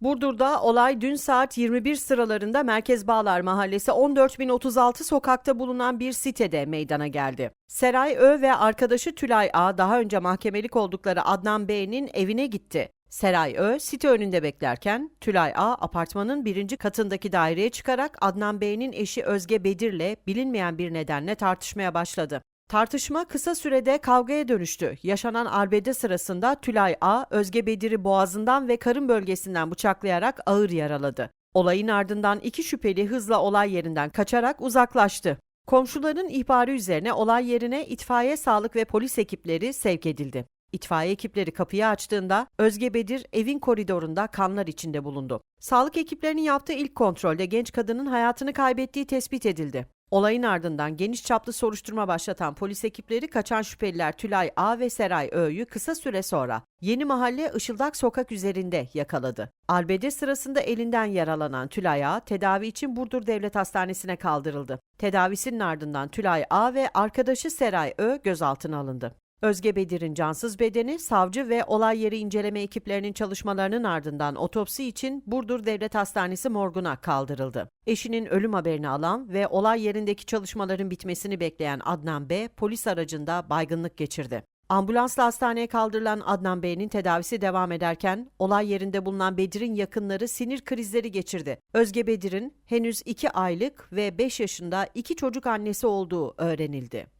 Burdur'da olay dün saat 21 sıralarında Merkez Bağlar Mahallesi 14036 sokakta bulunan bir sitede meydana geldi. Seray Ö ve arkadaşı Tülay A daha önce mahkemelik oldukları Adnan B'nin evine gitti. Seray Ö site önünde beklerken Tülay A apartmanın birinci katındaki daireye çıkarak Adnan B'nin eşi Özge Bedir'le bilinmeyen bir nedenle tartışmaya başladı. Tartışma kısa sürede kavgaya dönüştü. Yaşanan arbede sırasında Tülay A, Özge Bedir'i boğazından ve karın bölgesinden bıçaklayarak ağır yaraladı. Olayın ardından iki şüpheli hızla olay yerinden kaçarak uzaklaştı. Komşuların ihbarı üzerine olay yerine itfaiye, sağlık ve polis ekipleri sevk edildi. İtfaiye ekipleri kapıyı açtığında Özge Bedir evin koridorunda kanlar içinde bulundu. Sağlık ekiplerinin yaptığı ilk kontrolde genç kadının hayatını kaybettiği tespit edildi. Olayın ardından geniş çaplı soruşturma başlatan polis ekipleri kaçan şüpheliler Tülay A ve Seray Ö'yü kısa süre sonra Yeni Mahalle Işıldak Sokak üzerinde yakaladı. Arbede sırasında elinden yaralanan Tülay A tedavi için Burdur Devlet Hastanesi'ne kaldırıldı. Tedavisinin ardından Tülay A ve arkadaşı Seray Ö gözaltına alındı. Özge Bedir'in cansız bedeni savcı ve olay yeri inceleme ekiplerinin çalışmalarının ardından otopsi için Burdur Devlet Hastanesi morguna kaldırıldı. Eşinin ölüm haberini alan ve olay yerindeki çalışmaların bitmesini bekleyen Adnan B polis aracında baygınlık geçirdi. Ambulansla hastaneye kaldırılan Adnan Bey'in tedavisi devam ederken olay yerinde bulunan Bedir'in yakınları sinir krizleri geçirdi. Özge Bedir'in henüz 2 aylık ve 5 yaşında iki çocuk annesi olduğu öğrenildi.